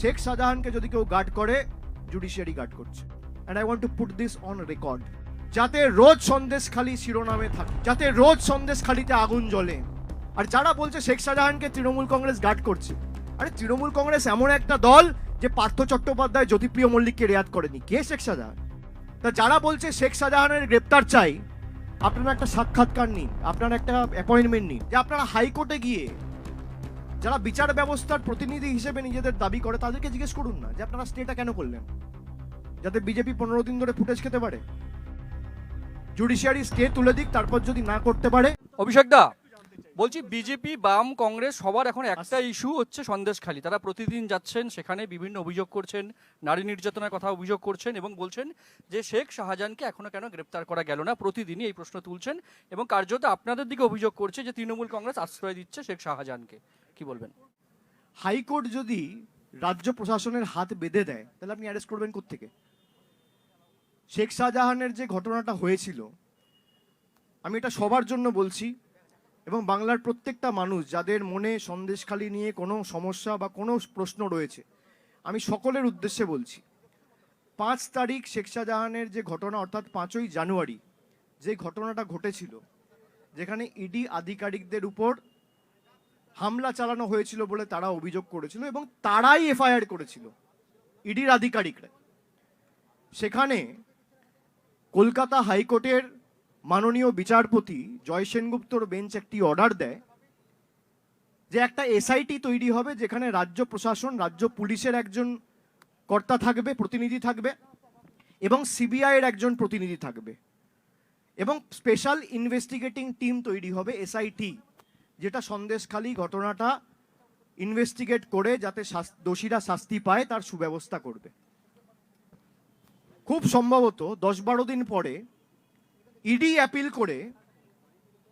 শেখ শাহজাহানকে যদি কেউ গার্ড করে জুডিশিয়ারি গার্ড করছে। And I want to put this on record যাতে রোজ সন্দেশখালী শিরোনামে থাকে, যাতে রোজ সন্দেশখালীতে আগুন জ্বলে। আর যারা বলছে শেখ শাহজাহানকে তৃণমূল কংগ্রেস গার্ড করছে, আরে তৃণমূল কংগ্রেস এমন একটা দল যে পার্থ চট্টোপাধ্যায় জ্যোতিপ্রিয় মল্লিককে রেয়াত করেনি। কে শেখ শাহজাহান? তা যারা বলছে শেখ শাহজাহানের গ্রেপ্তার চাই, আপনারা একটা সাক্ষাৎকার নিন, আপনারা একটা অ্যাপয়েন্টমেন্ট নিন, যে আপনারা হাইকোর্টে গিয়ে যারা বিচার ব্যবস্থার প্রতিনিধি হিসেবে নিজেদের দাবি করে, তাদেরকে জিজ্ঞেস করুন না যে আপনারা স্টেটা কেন করলেন? যাতে বিজেপি পনেরো দিন ধরে ফুটেজ খেতে পারে। জুডিশিয়ারি স্টে তুলে দিক, তারপর যদি না করতে পারে। অভিষেক দা, বলছি বিজেপি, বাম, কংগ্রেস সবার এখন একটা ইস্যু হচ্ছে সন্দেশখালী তারা প্রতিদিন যাচ্ছেন, সেখানে বিভিন্ন অভিযোগ করছেন, নারী নির্যাতনের কথা অভিযোগ করছেন এবং বলছেন যে শেখ শাহজাহানকে এখনও কেন গ্রেপ্তার করা গেল না, প্রতিদিনই এই প্রশ্ন তুলছেন এবং কার্যত আপনাদের দিকে অভিযোগ করছে যে তৃণমূল কংগ্রেস আশ্রয় দিচ্ছে শেখ শাহজাহানকে। কি বলবেন? হাইকোর্ট যদি রাজ্য প্রশাসনের হাত বেঁধে দেয়, তাহলে আপনি অ্যারেস্ট করবেন থেকে শেখ শাহজাহানের যে ঘটনাটা হয়েছিল, আমি এটা সবার জন্য বলছি, এবং বাংলার প্রত্যেকটা মানুষ যাদের মনে সন্দেশখালি নিয়ে কোনো সমস্যা বা কোনো প্রশ্ন রয়েছে, আমি সকলের উদ্দেশ্যে বলছি, পাঁচ তারিখ শেখ শাহজাহানের যে ঘটনা, অর্থাৎ পাঁচই জানুয়ারি, যে ঘটনাটা ঘটেছিল, যেখানে ইডি আধিকারিকদের উপর হামলা চালানো হয়েছিল বলে তারা অভিযোগ করেছিল এবং তারাই এফআইআর করেছিল, ইডির আধিকারিকরা। সেখানে কলকাতা হাইকোর্টের মাননীয় বিচারপতি জয় সেনগুপ্তর বেঞ্চ একটি অর্ডার দেয় যে একটা এসআইটি তৈরি হবে যেখানে রাজ্য প্রশাসন, রাজ্য পুলিশের একজন কর্তা থাকবে, প্রতিনিধি থাকবে এবং সিবিআই এর একজন প্রতিনিধি থাকবে এবং স্পেশাল ইনভেস্টিগেটিং টিম তৈরি হবে এসআইটি। যেটা সন্দেশখালী ঘটনাটা ইনভেস্টিগেট করে যাতে দোষীরা শাস্তি পায়, তার সুব্যবস্থা করবে। খুব সম্ভবত দশ বারো দিন পরে ইডি অ্যাপিল করে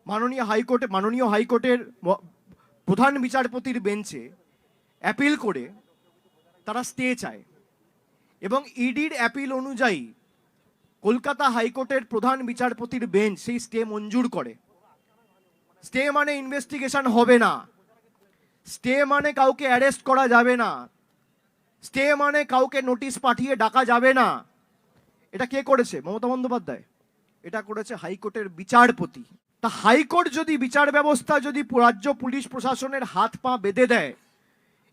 মাননীয় হাইকোর্টে, মাননীয় হাইকোর্টের প্রধান বিচারপতির বেঞ্চে অ্যাপিল করে তারা স্টে চায়। এবং ইডির অ্যাপিল অনুযায়ী কলকাতা হাইকোর্টের প্রধান বিচারপতির বেঞ্চ সেই স্টে মঞ্জুর করে। স্টে মানে ইনভেস্টিগেশন হবে না। স্টে মানে কাউকে অ্যারেস্ট করা যাবে না। স্টে মানে কাউকে নোটিশ পাঠিয়ে ডাকা যাবে না। এটা কে করেছে? মমতা বন্দ্যোপাধ্যায়। এটা করেছে হাইকোর্টের বিচারপতি। তা হাইকোর্ট যদি বিচার ব্যবস্থা যদি রাজ্য পুলিশ প্রশাসনের হাত পা বেঁধে দেয়,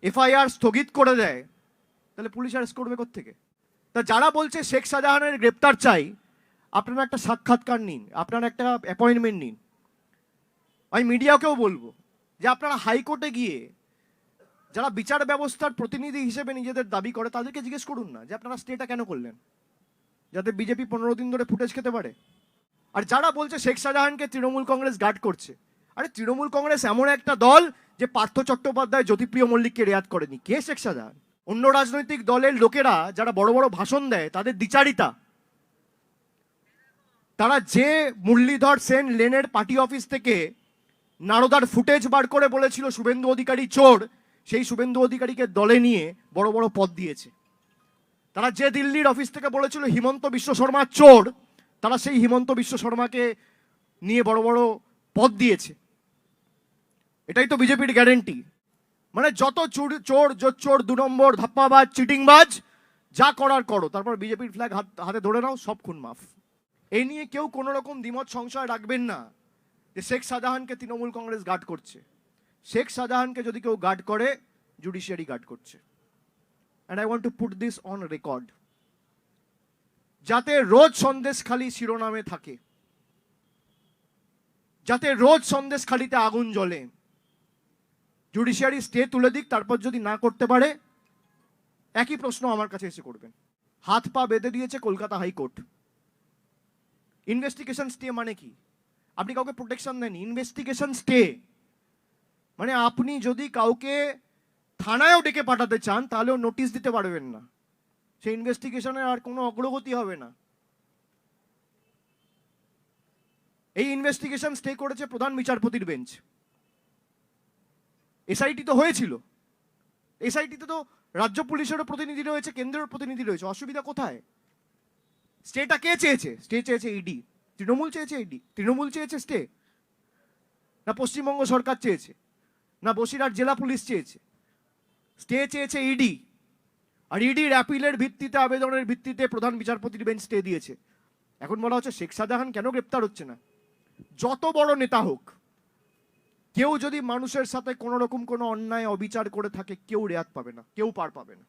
এফআইআর স্থগিত করে দেয়, তাহলে পুলিশ অ্যারেস্ট করবে থেকে তা যারা বলছে শেখ শাহজাহানের গ্রেপ্তার চাই, আপনারা একটা সাক্ষাৎকার নিন, আপনারা একটা অ্যাপয়েন্টমেন্ট নিন। আমি মিডিয়াকেও বলব যে আপনারা হাইকোর্টে গিয়ে যারা বিচার ব্যবস্থার প্রতিনিধি হিসেবে নিজেদের দাবি করে তাদেরকে জিজ্ঞেস করুন না যে আপনারা স্টেটা কেন করলেন? যাতে বিজেপি পনেরো দিন ধরে ফুটেজ খেতে পারে। আর যারা বলছে শেখ শাহজাহানকে তৃণমূল কংগ্রেস গার্ড করছে, আরে তৃণমূল কংগ্রেস এমন একটা দল যে পার্থ চট্টোপাধ্যায়, জ্যোতিপ্রিয় মল্লিককে রেয়াত করেনি। কে শেখ শাহজাহান? অন্য রাজনৈতিক দলের লোকেরা যারা বড় বড় ভাষণ দেয়, তাদের দ্বিচারিতা। তারা যে মুরলীধর সেন লেনের পার্টি অফিস থেকে নারদার ফুটেজ বার করে বলেছিল শুভেন্দু অধিকারী চোর। সেই শুভেন্দু অধিকারীকে দলে নিয়ে বড় বড় পদ দিয়েছে। তারা যে দিল্লির অফিস থেকে বলেছিল হিমন্ত বিশ্ব শর্মা চোর, তারা সেই হিমন্ত বিশ্ব শর্মাকে নিয়ে বড় বড় পদ দিয়েছে। এটাই তো বিজেপির গ্যারেন্টি মানে যত চোর চোর চোর, দু নম্বর, ধাপ্পাবাজ, চিটিংবাজ, যা করার করো, তারপর বিজেপির ফ্ল্যাগ হাত ধরে নাও, সব খুন মাফ। এই নিয়ে কেউ কোনো রকম দ্বিমত সংশয় রাখবেন না। যে শেখ শাহজাহানকে তৃণমূল কংগ্রেস গার্ড করছে। শেখ শাহজাহানকে যদি কেউ গার্ড করে, জুডিশিয়ারি গার্ড করছে। And I want to put this on record যাতে রোজ সন্দেশখালী শিরোনামে থাকে। যাতে রোজ সন্দেশখালীতে আগুন জ্বলে। জুডিশিয়ারি স্টে তুলে দিক, তারপর যদি না করতে পারে, একই প্রশ্ন আমার কাছে এসে করবেন। হাত পা বেঁধে দিয়েছে কলকাতা হাইকোর্ট। ইনভেস্টিগেশন স্টে মানে কি? আপনি কাউকে প্রোটেকশন দেন ইনভেস্টিগেশন স্টে মানে আপনি যদি কাউকে থানায়ও ডেকে পাঠাতে চান, তাহলেও নোটিশ দিতে পারবেন না। সেই ইনভেস্টিগেশনের আর কোনো অগ্রগতি হবে না। এই ইনভেস্টিগেশন স্টে করেছে প্রধান বিচারপতির বেঞ্চ এসআইটি তো হয়েছিল। এসআইটিতে তো রাজ্য পুলিশেরও প্রতিনিধি রয়েছে কেন্দ্রের প্রতিনিধি রয়েছে। অসুবিধা কোথায়? স্টেটা কে চেয়েছে? স্টে চেয়েছে ইডি তৃণমূল চেয়েছে ইডি তৃণমূল চেয়েছে স্টে না পশ্চিমবঙ্গ সরকার চেয়েছে, না বসিরহাট জেলা পুলিশ চেয়েছে স্টে চেয়েছে ইডি আর ইডির অ্যাপিলের ভিত্তিতে, আবেদনের ভিত্তিতে প্রধান বিচারপতির বেঞ্চ স্টে দিয়েছে। এখন বলা হচ্ছে শেখ শাহজাহান কেন গ্রেপ্তার হচ্ছে না? যত বড় নেতা হোক, কেউ যদি মানুষের সাথে কোনো রকম কোনো অন্যায়, অবিচার করে থাকে, কেউ রেয়াত পাবে না, কেউ পার পাবে না।